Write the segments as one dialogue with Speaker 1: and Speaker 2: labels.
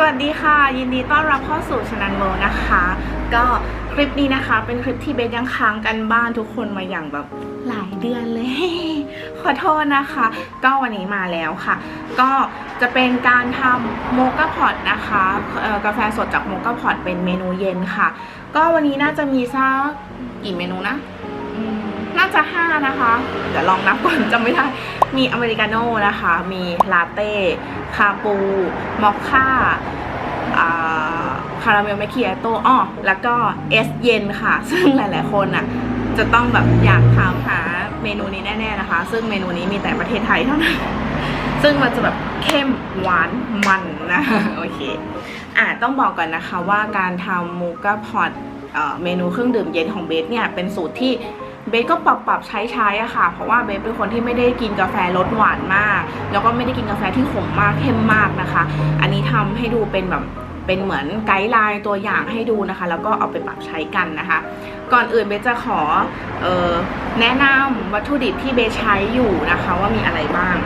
Speaker 1: สวัสดีค่ะ ยินดีต้อนรับเข้าสู่ชนันโมนะคะ ก็คลิปนี้นะคะ เป็นคลิปที่เบสยังค้างกันบ้านทุกคนมาอย่างแบบหลายเดือนเลย ขอโทษนะคะ ก็วันนี้มาแล้วค่ะ ก็จะเป็นการทำโมกาพอตนะคะกาแฟสดจากโมกาพอตเป็นเมนูเย็นค่ะ ก็วันนี้น่าจะมีสักกี่เมนูนะ จะ 5 นะคะ เดี๋ยวลองนับก่อนจำไม่ได้ มีอเมริกาโน่นะคะ มีลาเต้ คาปู มอคค่าคาราเมลแมคคิอาโต้อ้อแล้วก็เอสเย็นค่ะ ซึ่งหลาย ๆ คนอะจะต้องแบบอยากถามหาเมนูนี้แน่ ๆ นะคะ ซึ่งเมนูนี้มีแต่ประเทศไทยเท่านั้น ซึ่งมันจะแบบเข้มหวานมันนะโอเค อะต้องบอกก่อนนะคะว่าการทำมูกาพอตเมนูเครื่องดื่มเย็นของเบสเนี่ยเป็นสูตรที่ เบสก็ปรับปรับใช้ใช้อะค่ะ เพราะว่าเบสเป็นคนที่ไม่ได้กินกาแฟรสหวานมาก แล้วก็ไม่ได้กินกาแฟที่ขมมากเข้มมากนะคะ อันนี้ทำให้ดูเป็นแบบเป็นเหมือนไกด์ไลน์ตัวอย่างให้ดูนะคะ แล้วก็เอาไปปรับใช้กันนะคะ ก่อนอื่นเบสจะขอออแนะนำวัตถุดิบที่เบสใช้อยู่นะคะ ว่ามีอะไรบ้าง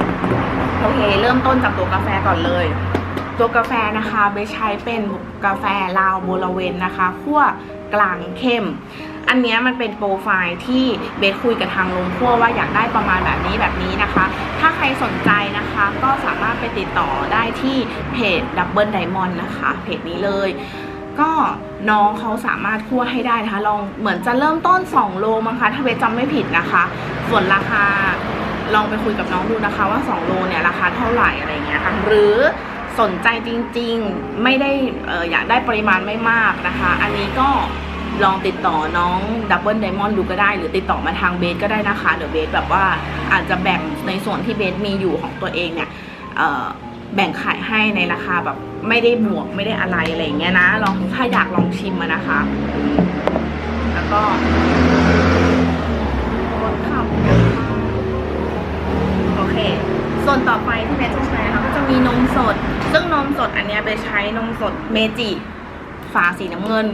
Speaker 1: โอเคเริ่มต้นจากตัวกาแฟก่อนเลย ตัวกาแฟนะคะเบสใช้เป็นกาแฟลาวโบลาเวนนะคะคั่ว กลางเข้ม อันนี้มันเป็นโปรไฟล์ที่เบสคุยกับทางโรงคั่วว่าอยากได้ประมาณแบบนี้แบบนี้นะคะ ถ้าใครสนใจนะคะก็สามารถไปติดต่อได้ที่เพจ Double Diamond นะคะ เพจนี้เลยก็น้องเขาสามารถคั่วให้ได้นะคะลองเหมือนจะเริ่มต้น 2 โลมั้งคะถ้าเบสจำไม่ผิดนะคะ ส่วนราคาลองไปคุยกับน้องดูนะคะว่า 2 โลเนี่ยราคาเท่าไหร่อะไรเงี้ยค่ะหรือ สนใจจริงๆ ไม่ได้อออยากได้ปริมาณไม่มากนะคะ อันนี้ก็ลองติดต่อน้องดับเบิลไดมอนด์ดูก็ได้ หรือติดต่อมาทางเบสก็ได้นะคะ เดี๋ยวเบสแบบว่าอาจจะแบ่งในส่วนที่เบสมีอยู่ของตัวเองเนี่ยแบ่งขายให้ในราคาแบบไม่ได้บวกไม่ได้อะไรอะไรอย่างเงี้ยนะ ลองถ้าอยากลองชิมมานะคะ แล้วก็ เคส่วนต่อไปที่เบสจะใช้นะคะก็จะมีนมสด ซึ่งนมสดอันนี้ยเบสใช้นมสดเมจิฝาสีน้ำเงิน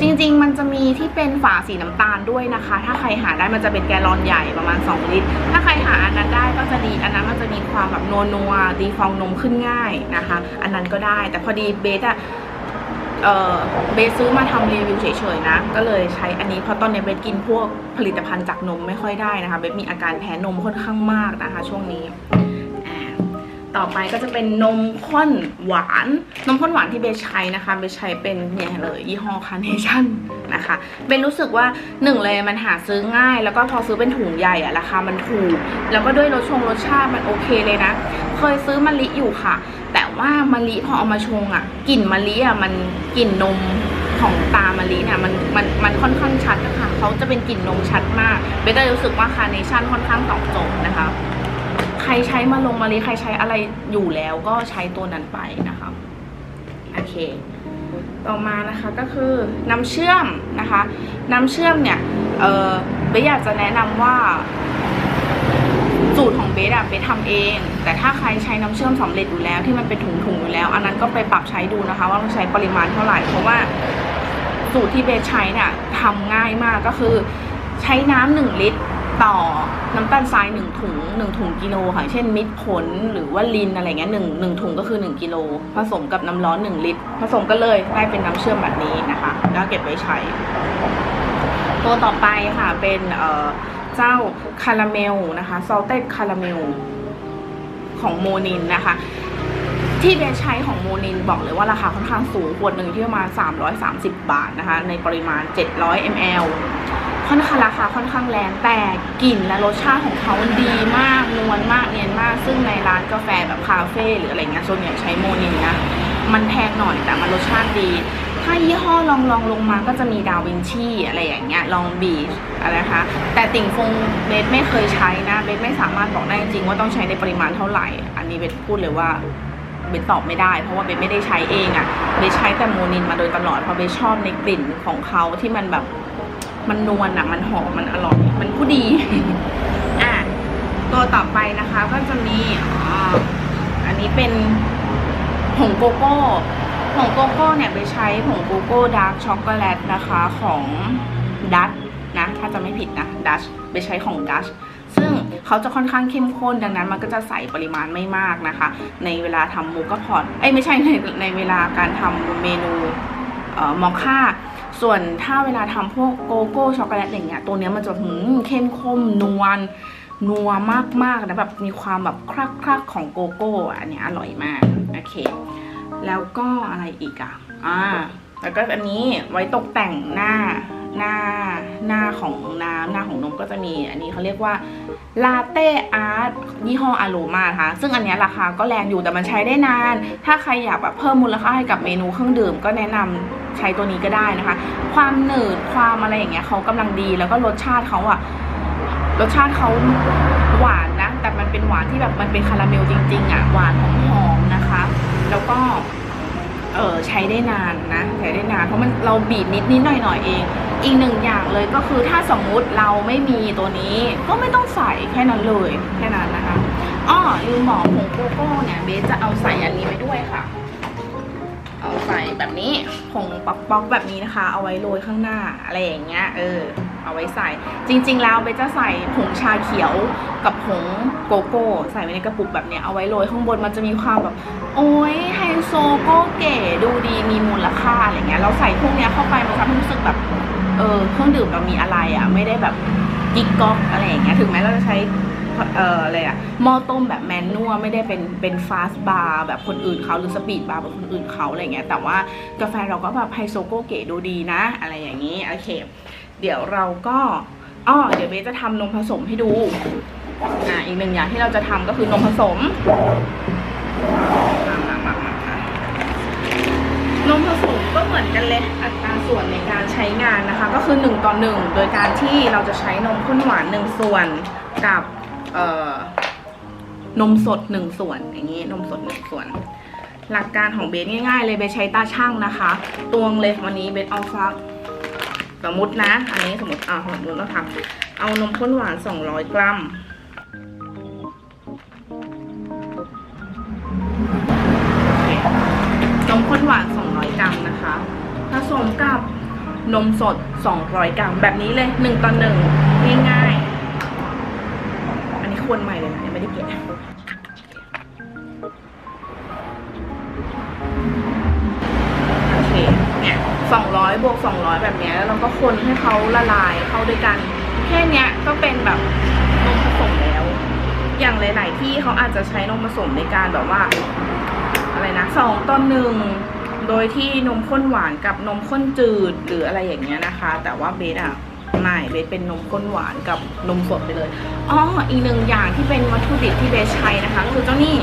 Speaker 1: จริง ๆ มันจะมีที่เป็นฝาสีน้ำตาลด้วยนะคะ ถ้าใครหาได้มันจะเป็นแกลลอนใหญ่ประมาณ 2 ลิตร ถ้าใครหาอันนั้นได้ก็จะดี อันนั้นมันจะมีความแบบนัวนัวๆดีฟองนมขึ้นง่ายนะคะ อันนั้นก็ได้ แต่พอดีเบสอะ เออเบสซื้อมาทำรีวิวเฉยๆนะ ก็เลยใช้อันนี้เพราะตอนนี้เบสกินพวกผลิตภัณฑ์จากนมไม่ค่อยได้นะคะ เบสมีอาการแพ้นมค่อนข้างมากนะคะ ช่วงนี้ต่อไปก็จะเป็นนมข้นหวาน นมข้นหวานที่เบสใช้นะคะเบสใช้เป็นเนี่ยเลยยี่ห้อคาร์เนชั่นนะคะเบสรู้สึกว่าหนึ่งเลยมันหาซื้อง่าย แล้วก็พอซื้อเป็นถุงใหญ่อะราคามันถูก แล้วก็ด้วยรสชงรสชาติมันโอเคเลยนะ เคยซื้อมะลิอยู่ค่ะ ว่ามะลิพอเอามาชงอะกลิ่นมะลิอะมันกลิ่นนมของตามะลิเนี่ยมันมันมันค่อนข้างชัดนะคะเขาจะเป็นกลิ่นนมชัดมากเบสก็รู้สึกว่าคาร์เนชั่นค่อนข้างตอบโจทย์นะคะ ใครใช้มาลงมาลีใครใช้อะไรอยู่แล้วก็ใช้ตัวนั้นไปนะคะโอเค ต่อมานะคะก็คือน้ำเชื่อมนะคะ น้ำเชื่อมเนี่ยเออเบสอยากจะแนะนำว่า สูตรของเบสอะเบสทำเอง แต่ถ้าใครใช้น้ำเชื่อมสำเร็จอยู่แล้วที่มันเป็นถุงๆอยู่แล้ว อันนั้นก็ไปปรับใช้ดูนะคะ ว่าต้องใช้ปริมาณเท่าไหร่เพราะว่าสูตรที่เบสใช้เนี่ยทำง่ายมากก็คือ ใช้น้ำหนึ่งลิตรต่อน้ำตาลทรายหนึ่งถุงหนึ่งถุงกิโลค่ะเช่นมิตรผลหรือว่าลินอะไรเงี้ยหนึ่งหนึ่งถุงก็คือหนึ่งกิโลผสมกับน้ำร้อนหนึ่งลิตร ผสมกันเลยได้เป็นน้ำเชื่อมแบบนี้นะคะ แล้วเก็บไว้ใช้ ตัวต่อไปค่ะเป็นเอ่อ เจ้าคาราเมลนะคะซอลเต็ดคาราเมลของโมนินนะคะ ที่เบสใช้ของโมนินบอกเลยว่าราคาค่อนข้างสูงขวดหนึ่งที่ประมาณ 330 บาทนะคะ ในปริมาณ 700 ml ค่อนข้างราคาค่อนข้างแรงแต่กลิ่นและรสชาติของเขาดีมากนวลมากเนียนมาก ซึ่งในร้านกาแฟแบบคาเฟ่หรืออะไรเงี้ยส่วนใหญ่ใช้โมนินนะมันแพงหน่อยแต่มันรสชาติดี ถ้ายี่ห้อลองลองลงมาก็จะมีดาวินชีอะไรอย่างเงี้ยลองบีชอะไรนะคะ แต่ติ่งฟงเบสไม่เคยใช้นะเบสไม่สามารถบอกได้จริงว่าต้องใช้ในปริมาณเท่าไหร่ อันนี้เบสพูดเลยว่าเบสตอบไม่ได้ เพราะว่าเบสไม่ได้ใช้เองอะ่ะเบสใช้แต่โมนินมาโดยตลอดเพราะเบสชอบในกลิ่นของเขาที่มันแบบมันนวลอะมันหอมมันอร่อยมันผู้ดีอะตัวต่อไปนะคะก็จะมีอ่าอันนี้เป็นผงโกโก้ ผงโกโก้เนี่ยเบสใช้ผงโกโก้ดาร์กช็อกโกแลตนะคะของดัชนะถ้าจะไม่ผิดนะดัชเบสใช้ของดัชซึ่งเขาจะค่อนข้างเข้มข้นดังนั้นมันก็จะใส่ปริมาณไม่มากนะคะ ในเวลาทำมูกะพอดเอ้ยไม่ใช่ในในเวลาการทำเมนูเอ่อมอคค่าส่วนถ้าเวลาทำพวกโกโก้ช็อกโกแลตอย่างเงี้ยตัวเนี้ยมันจะหืมเข้มข้นนวลนัวมากๆนะแบบมีความแบบครักครักๆของโกโก้อะอันเนี้ยอร่อยมาก โอเค แล้วก็อะไรอีกอะอ่าแล้วก็อันนี้ไว้ตกแต่งหน้าหน้าหน้าของน้ำหน้าของนมก็จะมี อันนี้เขาเรียกว่าลาเต้อาร์ตยี่ห้ออโ m มานะคะซึ่งอันนี้ราคาก็แรงอยู่แต่มันใช้ได้นาน ถ้าใครอยากแบบเพิ่มมูลค่าให้กับเมนูเครื่องดื่มก็แนะนำใช้ตัวนี้ก็ได้นะคะ ความหนืดความอะไรอย่างเงี้ยเขากำลังดีแล้วก็รสชาติเขาอะรสชาติเขาหวานนะ แต่มันเป็นหวานที่แบบมันเป็นคาราเมลจริงๆอะหวานหอม แล้วก็เออใช้ได้นานนะใช้ได้นานเพราะมันเราบีบนิดนิดหน่อยหน่อยเอง อีกหนึ่งอย่างเลยก็คือถ้าสมมุติเราไม่มีตัวนี้ก็ไม่ต้องใส่แค่นั้นเลยแค่นั้นนะคะอ้อลืมบอกผงโกโก้เนี่ยเบสจะเอาใส่อันนี้ไปด้วยค่ะ เอาใส่แบบนี้ผงป๊อกป๊อกๆแบบนี้นะคะ เอาไว้โรยข้างหน้าอะไรอย่างเงี้ยเออ เอาไว้ใส่ จริง ๆ แล้วเบจะใส่ผงชาเขียวกับผงโกโก้ ใส่ไว้ในกระปุกแบบเนี้ยเอาไว้โรยข้างบนมันจะมีความแบบ โอ้ยไฮโซโก็เก๋ดูดีมีมูลค่าอะไรเงี้ยเราใส่พวกเนี้ยเข้าไปมันทำให้รู้สึกแบบเออเครื่องดื่มเรามีอะไรอะไม่ได้แบบกิ๊กก๊อกอะไรอย่างเงี้ยถึงแม้เราจะใช้เอ่ออะไรอะหม้อต้มแบบแมนนวลไม่ได้เป็นเป็นฟาสต์บาร์แบบคนอื่นเขาหรือสปีดบาร์แบบคนอื่นเขาอะไรเงี้ยแต่ว่ากาแฟเราก็แบบไฮโซโกเก๋ดูดีนะ อะไรอย่างนี้ โอเค เดี๋ยวเราก็อ้อเดี๋ยวเบสจะทำนมผสมให้ดูอ่าอีกหนึ่งอย่างที่เราจะทำก็คือนมผสม นมผสมก็เหมือนกันเลยอัตราส่วนในการใช้งานนะคะ ก็คือ1ต่อ1โดยการที่เราจะใช้นมข้นหวาน 1 ส่วนกับนมสด 1 ส่วนอย่างนี้นมสด 1 ส่วน หลักการของเบสง่ายๆ เลยเบสใช้ตาช่างนะคะ ตวงเลยวันนี้เบสเอาฟัก สมมตินะ อันนี้สมมติอ่าสมมติเราทำเอานมข้นหวาน 200 กรัม นมข้นหวาน 200 กรัมนะคะ ผสมกับนมสด 200 กรัม แบบนี้เลย 1ต่อ1ง่ายๆ อันนี้ควรใหม่เลยนะยังไม่ได้เก็บ ก็คนให้เขาละลายเข้าด้วยกัน แค่นี้ก็เป็นแบบนมผสมแล้ว อย่างหลาย ๆ ที่เขาอาจจะใช้นมผสมในการแบบว่า อะไรนะสองต่อหนึ่งโดยที่นมข้นหวานกับนมข้นจืดหรืออะไรอย่างเงี้ยนะคะ แต่ว่าเบสอะไม่เบสเป็นนมข้นหวานกับนมสดไปเลยอ๋ออีกหนึ่งอย่างที่เป็นวัตถุดิบที่เบสใช้นะคะก็คือเจ้านี่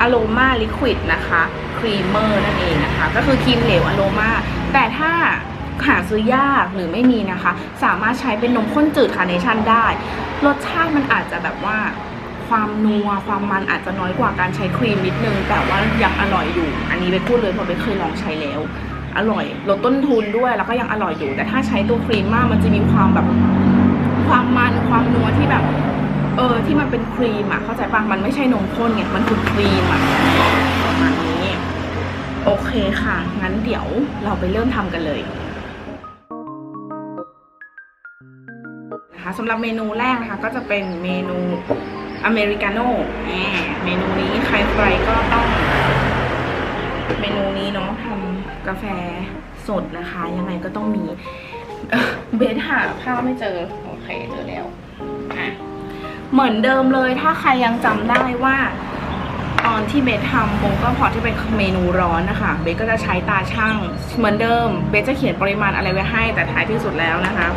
Speaker 1: อโ o มาลิควิดนะคะครีมเมอร์นั่นเองนะคะ ก็คือครีมเหลวอโ o มาแต่ถ้า หาซื้อยากหรือไม่มีนะคะ สามารถใช้เป็นนมข้นจืดคาร์เนชั่นได้ รสชาติมันอาจจะแบบว่าความนัวความมันอาจจะน้อยกว่าการใช้ครีมนิดนึง แต่ว่ายังอร่อยอยู่ อันนี้เบคพูดเลยเพราะเบคเคยลองใช้แล้ว อร่อยลดต้นทุนด้วยแล้วก็ยังอร่อยอยู่ แต่ถ้าใช้ตัวครีมมากมันจะมีความแบบความมันความนัวที่แบบ เออที่มันเป็นครีมอะเข้าใจปะมันไม่ใช่นมข้นไงมันคือครีมอะประมาณนี้ โอเคค่ะ งั้นเดี๋ยวเราไปเริ่มทำกันเลย นะคะสำหรับเมนูแรกนะคะก็จะเป็นเมนูอเมริกาโน่เมนูนี้ใครๆก็ต้อง เมนูนี้เนาะทำกาแฟสดนะคะ ยังไงก็ต้องมีเบสหาภาพไม่เจอ โอเคเจอแล้วอะเหมือนเดิมเลยถ้าใครยังจำได้ว่าตอนที่เบสทำโมก็พอที่เป็นเมนูร้อนนะคะ เบสก็จะใช้ตาช่างเหมือนเดิม เบสจะเขียนปริมาณอะไรไว้ให้ แต่ท้ายที่สุดแล้วนะคะ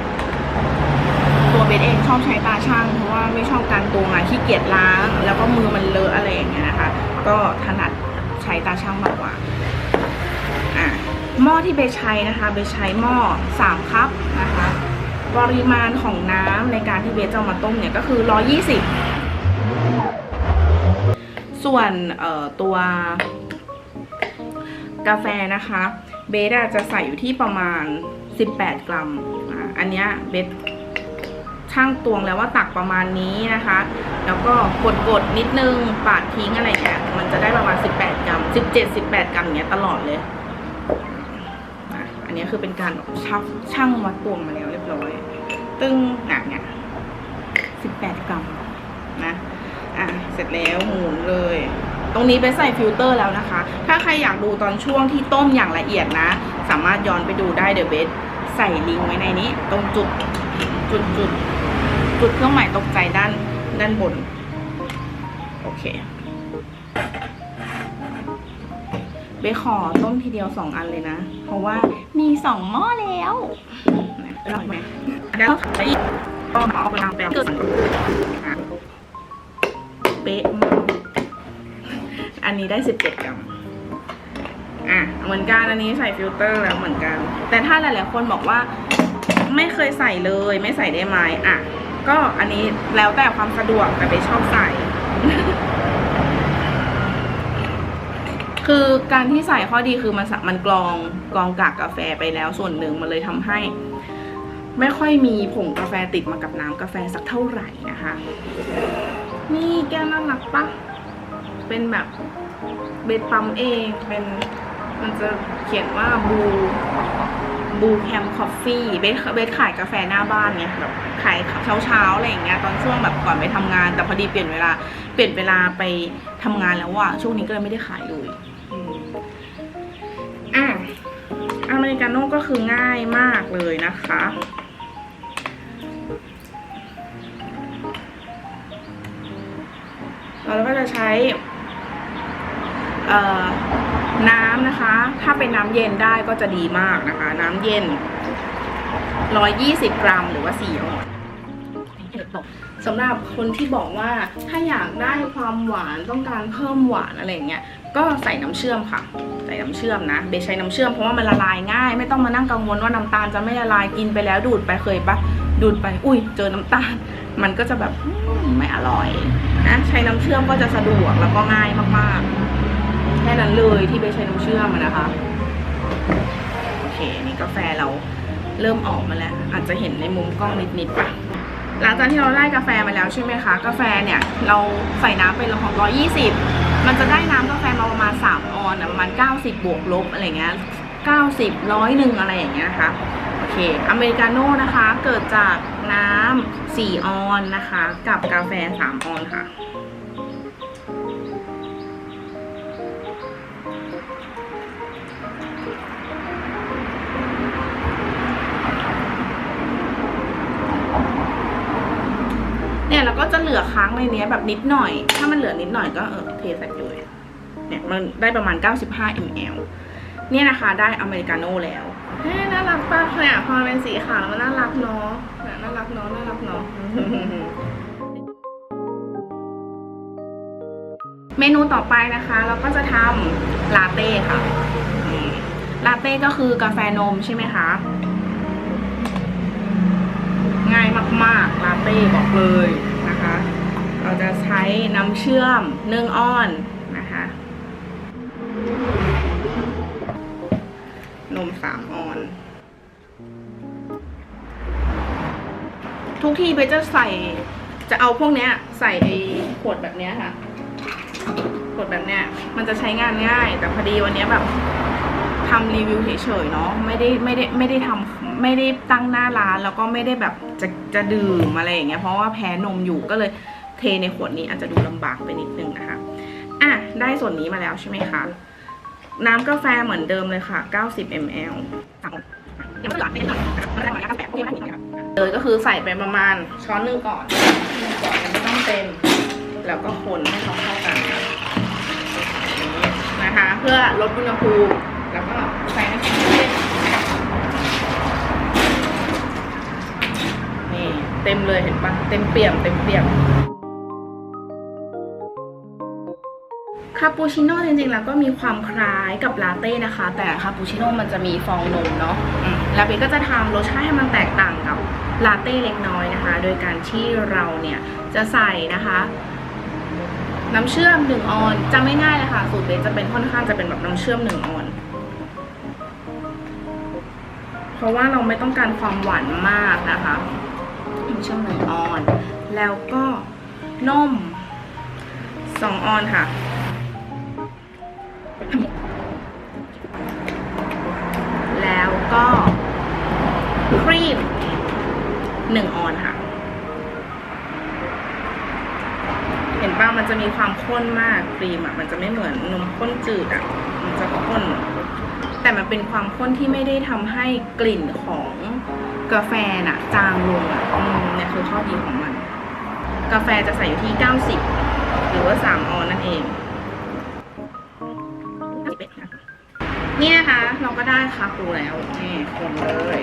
Speaker 1: เบสเองชอบใช้ตาช่างเพราะว่าไม่ชอบการตวงอะขี้เกียจล้าง แล้วก็มือมันเลอะอะไรอย่างเงี้ยนะคะ ก็ถนัดใช้ตาช่างมากกว่าอะหม้อที่เบสใช้นะคะเบสใช้หม้อ3คัพนะคะ ปริมาณของน้ำในการที่เบสจะมาต้มเนี่ยก็คือ 120 ส่วนเอ่อตัวกาแฟนะคะ เบสจะใส่อยู่ที่ประมาณ 18 กรัมอะอันเนี้ยเบส ช่างตวงแล้วว่าตักประมาณนี้นะคะ แล้วก็กดกดๆนิดนึงปาดทิ้งอะไรแกะมันจะได้ประมาณ 18 กรัม 17 18 กรัมอย่างเงี้ยตลอดเลยอะอันนี้คือเป็นการช่างช่างวัดตวงมาแล้วเรียบร้อย ตึ้งอะเนี่ย18 กรัมนะอะเสร็จแล้วหมุนเลย ตรงนี้ไปใส่ฟิลเตอร์แล้วนะคะ ถ้าใครอยากดูตอนช่วงที่ต้มอย่างละเอียดนะ สามารถย้อนไปดูได้เดี๋ยวเบสใส่ลิงก์ไว้ในนี้ ตรงจุดจุดจุด จุดเครื่องหมายตกใจด้านด้านบน โอเคเบสขอต้มทีเดียวสองอันเลยนะ เพราะว่ามีสองหม้อแล้วนะอร่อยไหมแล้วไปอีกก็เอาไปทำแบบอะเป๊ะมากอันนี้ได้สิบเจ็ดกรัมอะเหมือนกันอันนี้ใส่ฟิลเตอร์แล้วเหมือนกัน แต่ถ้าหลายๆคนบอกว่า ไม่เคยใส่เลย ไม่ใส่ได้ไหมอะ ก็อันนี้แล้วแต่ความสะดวกแต่เบสชอบใส่ คือการที่ใส่ข้อดีคือมันสะมันกรองกรองกากกาแฟไปแล้วส่วนหนึ่งมันเลยทำให้ ไม่ค่อยมีผงกาแฟติดมากับน้ำกาแฟสักเท่าไหร่นะคะ นี่แก้วน่ารักปะเป็นแบบเบสปั๊มเองเป็นมันจะเขียนว่าบู บูแคมคอฟฟี่เบสเบสขายกาแฟหน้าบ้านเนี่ยแบบขายเช้าเช้าอะไรอย่างเงี้ยตอนช่วงแบบก่อนไปทำงาน แต่พอดีเปลี่ยนเวลาเปลี่ยนเวลาไปทำงานแล้วว่ะช่วงนี้ก็เลยไม่ได้ขายเลยอะอเมริกาโน่ก็คือง่ายมากเลยนะคะเราก็จะใช้ เอ่อ น้ำนะคะ ถ้าเป็นน้ำเย็นได้ก็จะดีมากนะคะ น้ำเย็น 120 กรัมหรือว่า4ออนสำหรับคนที่บอกว่าถ้าอยากได้ความหวานต้องการเพิ่มหวานอะไรเงี้ยก็ใส่น้ำเชื่อมค่ะ ใส่น้ำเชื่อมนะเบใช้น้ำเชื่อมเพราะว่ามันละลายง่าย ไม่ต้องมานั่งกังวลว่าน้ำตาลจะไม่ละลายกินไปแล้วดูดไปเคยปะดูดไป อุ้ยเจอน้ำตาล มันก็จะแบบไม่อร่อยนะใช้น้ำเชื่อมก็จะสะดวกแล้วก็ง่ายมากๆ ค่นั้นเลยที่เบสใช้น้ำเชื่อมนะคะ โอเคนี่กาแฟเราเริ่มออกมาแล้ว อาจจะเห็นในมุมกล้องนิดๆปะหลังจากที่เราได้กาแฟมาแล้วใช่ไหมคะ กาแฟเนี่ยเราใส่น้ำเป็นของ120 มันจะได้น้ำกาแฟมาประมาณ 3 ออนประมาณ 90 บวกลบอะไรเงี้ย90ร้อยหนึ่งอะไรอย่างเงี้ยนะคะโอเคอเมริกาโน่นะคะเกิดจากน้ำ4ออนนะคะ กับกาแฟ 3 ออนค่ะ จะเหลือค้างในเนี้ยแบบนิดหน่อย ถ้ามันเหลือนิดหน่อยก็เออเทใส่เลยเนี่ยมันได้ประมาณ 95 ml เนี่ยนะคะได้อเมริกาโน่แล้วเฮ้ยน่ารักป่ะเนี่ยพอมันเป็นสีขาวแล้วมันน่ารักเนาะเนี่ยน่ารักเนาะน่ารักเนาะเมนูต่อไปนะคะ เราก็จะทำลาเต้ค่ะอืมลาเต้ก็คือกาแฟนมใช่ไหมคะง่ายมากๆลาเต้บอกเลยนะคะ เราจะใช้น้ำเชื่อมเนึ่งอ้อนนะคะนมสามออน ทุกทีเบจะใส่จะเอาพวกเนี้ย ใส่ไอ้ขวดแบบเนี้ยค่ะขวดแบบเนี้ยมันจะใช้งานง่าย แต่พอดีวันเนี้ยแบบทำรีวิวเฉยๆเนาะไม่ได้ไม่ได้ไม่ได้ทำไม่ได้ตั้งหน้าร้าน แล้วก็ไม่ได้แบบจะจะดื่มอะไรอย่างเงี้ยเพราะว่าแพ้นมอยู่ก็เลย เทในขวดนี้อาจจะดูลำบากไปนิดนึงนะคะ อะ ได้ส่วนนี้มาแล้วใช่ไหมคะ น้ำกาแฟเหมือนเดิมเลยค่ะ 90 ml เลยก็คือใส่ไปประมาณช้อนนึงก่อนก่อนไม่ต้องเต็ม แล้วก็คนให้เขาเข้ากันนะคะ เพื่อลดอุณหภูมิแล้วก็ใส่น้ำแข็งเล่นนี่เต็มเลยเห็นปะเต็มเปี่ยมเต็มเปี่ยม คาปูชิโน่จริงๆแล้วก็มีความคล้ายกับลาเต้นะคะ แต่คาปูชิโน่มันจะมีฟองนมเนาะอืมแล้วเบสก็จะทำรสชาติให้มันแตกต่างกับลาเต้เล็กน้อยนะคะ โดยการที่เราเนี่ยจะใส่นะคะ น้ำเชื่อมหนึ่งออนจำไม่ง่ายเลยค่ะ สูตรเบสจะเป็นค่อนข้างจะเป็นแบบน้ำเชื่อมหนึ่งออน เพราะว่าเราไม่ต้องการความหวานมากนะคะน้ำเชื่อมหนึ่งออน แล้วก็นมสองออนค่ะ แล้วก็ครีมหนึ่งออนค่ะห็นป่ะมันจะมีความข้นมากครีมอะ มันจะไม่เหมือนนมข้นจืดอะ มันจะข้น แต่มันเป็นความข้นที่ไม่ได้ทำให้กลิ่นของกาแฟน่ะ จางลงอะอืมเนี่ยคือข้อดีของมัน กาแฟจะใส่อยู่ที่ 90 หรือว่า 3 ออนนั่นเอง นี่นะคะ เราก็ได้คาปูแล้วนี่คนเลย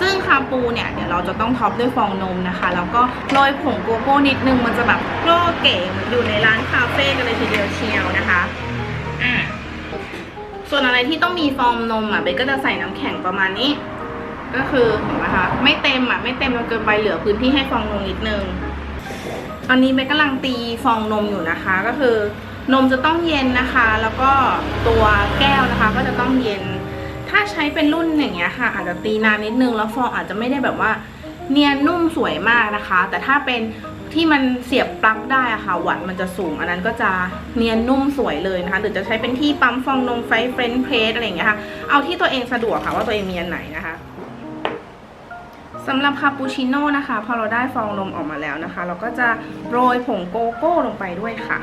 Speaker 1: ซึ่งคาปูเนี่ยเดี๋ยวเราจะต้องท็อปด้วยฟองนมนะคะ แล้วก็โรยผงโกโก้นิดนึงมันจะแบบโกล้เก๋เหมือนอยู่ในร้านคาเฟ่กันเลยทีเดียวเชียวนะคะอะส่วนอะไรที่ต้องมีฟองนมอะเบก็จะใส่น้ำแข็งประมาณนี้ ก็คือเห็นไหมคะไม่เต็มอะไม่เต็มจนเกินไปเหลือพื้นที่ให้ฟองนมนิดนึงตอนนี้เบสกำลังตีฟองนมอยู่นะคะ ก็คือ นมจะต้องเย็นนะคะ แล้วก็ตัวแก้วนะคะ ก็จะต้องเย็น ถ้าใช้เป็นรุ่นอย่างเงี้ยค่ะอาจจะตีนานนิดนึงแล้วฟองอาจจะไม่ได้แบบว่าเนียนนุ่มสวยมากนะคะ แต่ถ้าเป็นที่มันเสียบปลั๊กได้อะค่ะวัตมันจะสูง อันนั้นก็จะเนียนนุ่มสวยเลยนะคะ หรือจะใช้เป็นที่ปั๊มฟองนมไฟเฟรนเพรสอะไรอย่างเงี้ยค่ะ เอาที่ตัวเองสะดวกค่ะว่าตัวเองมีอันไหนนะคะสำหรับคาปูชิโน่นะคะ พอเราได้ฟองนมออกมาแล้วนะคะ เราก็จะโรยผงโกโก้ลงไปด้วยค่ะ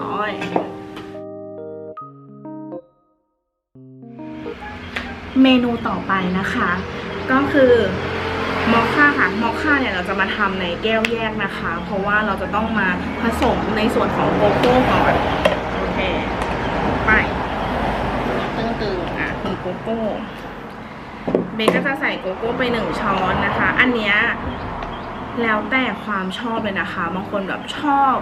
Speaker 1: เรียบร้อย เมนูต่อไปนะคะ ก็คือมอคค่าค่ะมอคค่าเนี่ยเราจะมาทำในแก้วแยกนะคะ เพราะว่าเราจะต้องมาผสมในส่วนของโกโก้ก่อนโอเคไปตึงๆอะมีโกโก้เบสก็จะใส่โกโก้ไปหนึ่งช้อนนะคะ อันเนี้ย แล้วแต่ความชอบเลยนะคะ บางคนแบบชอบ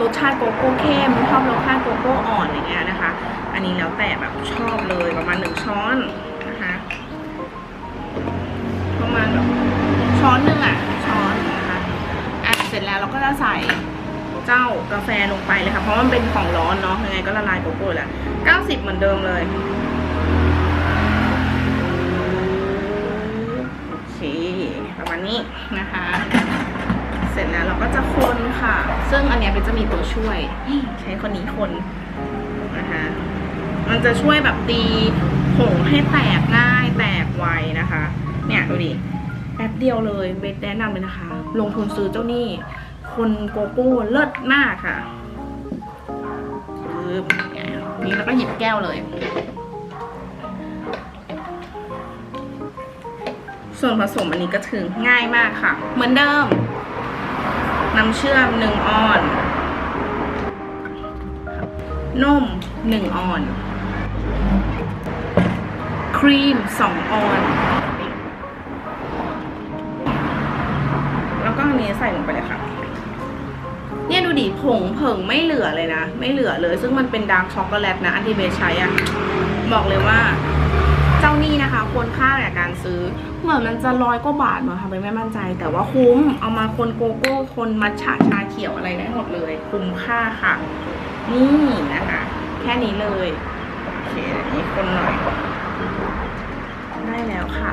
Speaker 1: รสชาติโกโก้เข้มชอบรสชาติโกโก้อ่อนอย่างเงี้ยนะคะ อันนี้แล้วแต่แบบชอบเลยประมาณหนึ่งช้อนนะคะ ประมาณแบบช้อนหนึ่งอะช้อนนะคะอะเสร็จแล้วเราก็จะใส่เจ้ากาแฟลงไปเลยค่ะ เพราะมันเป็นของร้อนเนาะยังไงก็ละลายโกโก้แหละ90เหมือนเดิมเลยโอเคประมาณนี้นะคะ เสร็จแล้วเราก็จะคนค่ะ ซึ่งอันเนี้ยเป็นจะมีตัวช่วย ใช้คนนี้คนนะคะ มันจะช่วยแบบตีผงให้แตกง่ายแตกไวนะคะ เนี่ยดูดิแป๊บเดียวเลยเบสแนะนำเลยนะคะ ลงทุนซื้อเจ้านี่คนโกโก้เลิศมากค่ะนี่แล้วก็หยิบแก้วเลย ส่วนผสมอันนี้ก็ถึงง่ายมากค่ะ เหมือนเดิม น้ำเชื่อมหนึ่งออน นมหนึ่งออน ครีมสองออน แล้วก็อันนี้ใส่ลงไปเลยค่ะ เนี่ยดูดิผงเผิงไม่เหลือเลยนะ ไม่เหลือเลย ซึ่งมันเป็นดาร์กช็อกโกแลตนะ อันที่เบสใช้อะบอกเลยว่าเจ้า นี่นะคะควรค่าแก่การซื้อ เหมือนมันจะร้อยกว่าบาทเนอะค่ะไม่มั่นใจ แต่ว่าคุ้มเอามาคนโกโก้คนมัทฉะชาเขียวอะไรได้หมดเลย คุ้มค่าค่ะ นี่นะคะ แค่นี้เลยโอเคเดี๋ยวนี้คนหน่อยได้แล้วค่ะ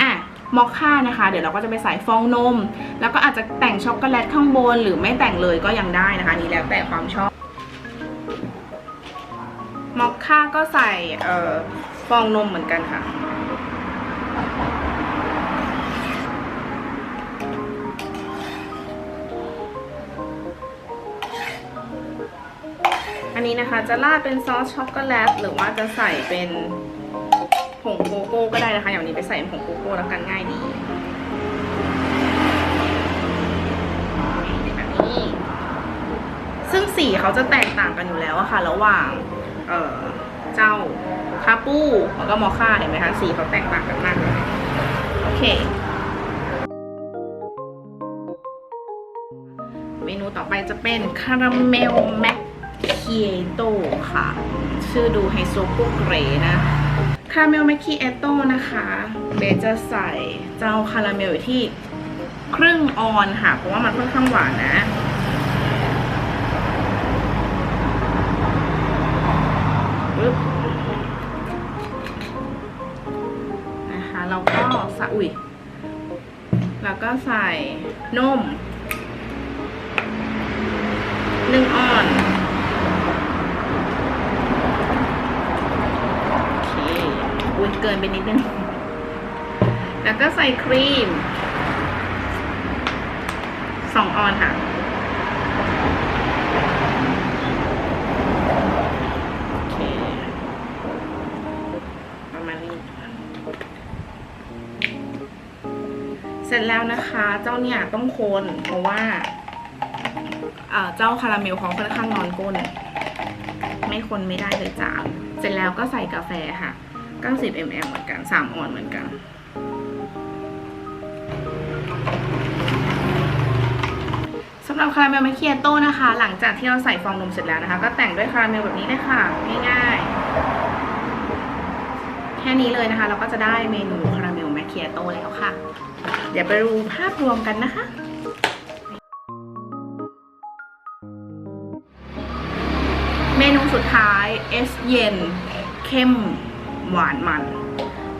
Speaker 1: อะมอคค่านะคะ เดี๋ยวเราก็จะไปใส่ฟองนม แล้วก็อาจจะแต่งช็อกโกแลตข้างบน หรือไม่แต่งเลยก็ยังได้นะคะ นี่แล้วแต่ความชอบมอคค่าก็ใส่เอ่อ องนมเหมือนกันค่ะ อันนี้นะคะจะราดเป็นซอสช็อกโกแลตหรือว่าจะใส่เป็นผงโกโก้ก็ได้นะคะ อย่างนี้ไปใส่ผงโกโก้แล้วกันง่ายดีแบบนี้ ซึ่งสีเขาจะแตกต่างกันอยู่แล้วอะค่ะ ระหว่างเเจ้า คาปูแล้วก็มอคค่าเห็นไหมคะสีเขาแตกต่างกันมากเลยโอเค เมนูต่อไปจะเป็นคาราเมลแมคเคียโตค่ะ ชื่อดูไฮโซโกเกรนะ คาราเมลแมคเคียโตนะคะเบจะใส่เจ้าคาราเมลอยู่ที่ครึ่งออนค่ะ เพราะว่ามันค่อนข้างหวานนะ แล้วก็ส่อุ้ยแล้วก็ใส่นมหนึ่งออนโอเคอุ้ยเกินไปนิดนึง แล้วก็ใส่ครีมสองออนค่ะ ร็จแล้วนะคะเจ้าเนี่ยต้องคนเพราะว่าเจ้าคาราเมลเขาค่อนข้างนอนก้น ไม่คนไม่ได้เลยจ้าเสร็จแล้วก็ใส่กาแฟค่ะ 90 ml เหมือนกัน 3 ออนเหมือนกันสำหรับคาราเมลแมคเคียโต้นะคะ หลังจากที่เราใส่ฟองนมเสร็จแล้วนะคะ ก็แต่งด้วยคาราเมลแบบนี้เลยค่ะ ง่ายๆ แค่นี้เลยนะคะ เราก็จะได้เมนูคาราเมลแมคเคียโต้แล้วค่ะ เดี๋ยวไปดูภาพรวมกันนะคะ เมนูสุดท้ายเอสเย็น เข้มหวานมัน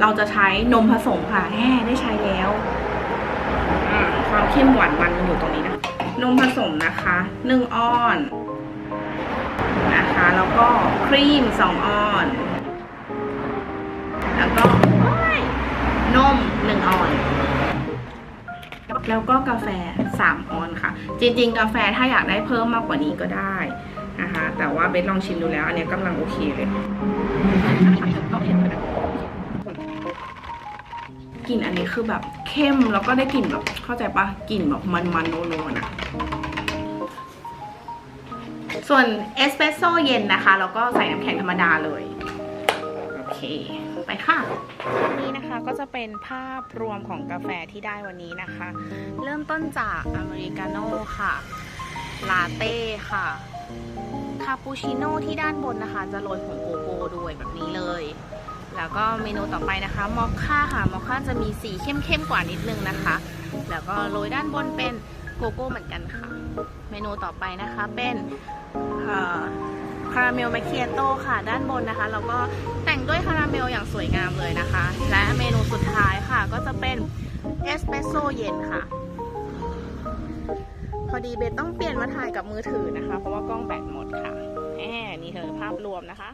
Speaker 1: เราจะใช้นมผสมค่ะแห่ได้ใช้แล้ว ความเข้มหวานมันอยู่ตรงนี้นะ นมผสมนะคะหนึ่งออนนะคะแล้วก็ครีมสองออน แล้วก็นมหนึ่งออน แล้วก็กาแฟ 3 ออนค่ะ จริง ๆ กาแฟถ้าอยากได้เพิ่มมากกว่านี้ก็ได้นะคะ แต่ว่าเบสลองชิมดูแล้วอันนี้กำลังโอเคเลยกลิ่นอันนี้คือแบบเข้มแล้วก็ได้กลิ่นแบบเข้าใจปะกลิ่นแบบมันๆโนๆนะส่วนเอสเปรสโซ่เย็นนะคะ แล้วก็ใส่น้ำแข็งธรรมดาเลย โอเค ค่ะ นี่นะคะก็จะเป็นภาพรวมของกาแฟที่ได้วันนี้นะคะ เริ่มต้นจากอเมริกาโน่ค่ะ ลาเต้ค่ะ คาปูชิโน่ที่ด้านบนนะคะ จะโรยผงโกโก้ด้วยแบบนี้เลย แล้วก็เมนูต่อไปนะคะมอคค่าค่ะมอคค่าจะมีสีเข้มๆกว่านิดนึงนะคะ แล้วก็โรยด้านบนเป็นโกโก้เหมือนกันค่ะ เมนูต่อไปนะคะเป็นคาราเมลแมคเคียโต้ค่ะ ด้านบนนะคะ แล้วก็ ด้วยคาราเมลอย่างสวยงามเลยนะคะ และเมนูสุดท้ายค่ะ ก็จะเป็นเอสเปรสโซเย็นค่ะ พอดีเบสต้องเปลี่ยนมาถ่ายกับมือถือนะคะ เพราะว่ากล้องแบตหมดค่ะแหมนี่เธอภาพรวมนะคะ